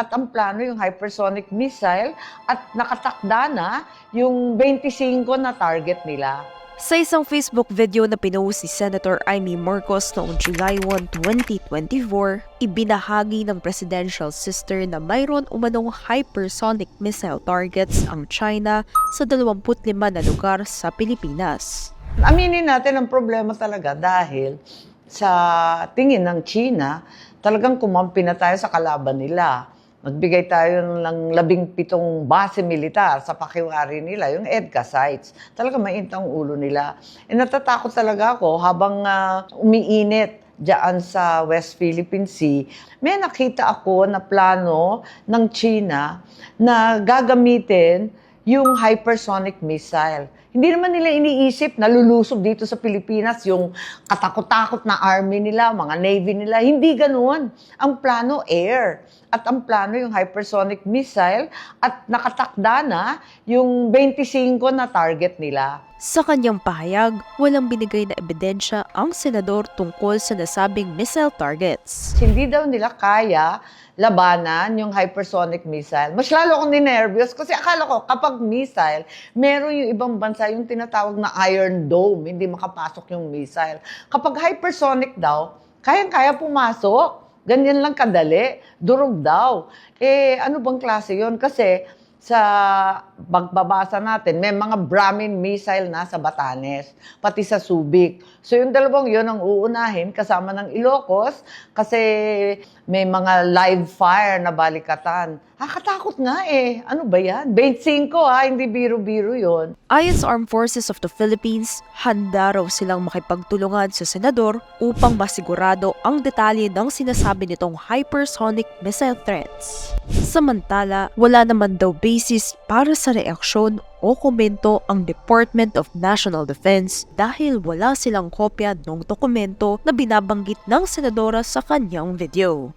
at ang plano yung hypersonic missile at nakatakda na yung 25 na target nila. Sa isang Facebook video na pinost ni Senator Amy Marcos noong July 1, 2024, ibinahagi ng presidential sister na mayroon umanong hypersonic missile targets ang China sa 25 na lugar sa Pilipinas. Aminin natin ang problema talaga dahil sa tingin ng China, talagang kumampi na tayo sa kalaban nila. Nagbigay tayo ng labing pitong base militar sa pakiwari nila, yung EDCA sites. Talaga mainit ang ulo nila. E natatakot talaga ako habang ah, umiinit diyan sa West Philippine Sea, may nakita ako na plano ng China na gagamitin yung hypersonic missile. Hindi naman nila iniisip na lulusob dito sa Pilipinas yung katakot-takot na army nila, mga navy nila. Hindi ganoon. Ang plano, air. At ang plano, yung hypersonic missile. At nakatakda na yung 25 na target nila. Sa kanyang pahayag, walang binigay na ebidensya ang senador tungkol sa nasabing missile targets. Hindi daw nila kaya labanan yung hypersonic missile. Mas lalo akong ninervyos kasi akala ko kapag missile, meron yung ibang bansa yung tinatawag na Iron Dome, hindi makapasok yung missile. Kapag hypersonic daw, kayang-kaya pumasok. Ganyan lang kadali. Durog daw. Eh, ano bang klase yon Kasi sa pagbabasa natin, may mga Brahmin missile na sa Batanes, pati sa Subic. So yung dalawang yun ang uunahin kasama ng Ilocos kasi may mga live fire na balikatan. Hakatakot nga eh. Ano ba yan? 25 ha, hindi biro-biro yon. Ayon sa Armed Forces of the Philippines, handa raw silang makipagtulungan sa senador upang masigurado ang detalye ng sinasabi nitong hypersonic missile threats. Samantala, wala naman daw basis para sa reaksyon o komento ang Department of National Defense dahil wala silang kopya ng dokumento na binabanggit ng senadora sa kanyang video.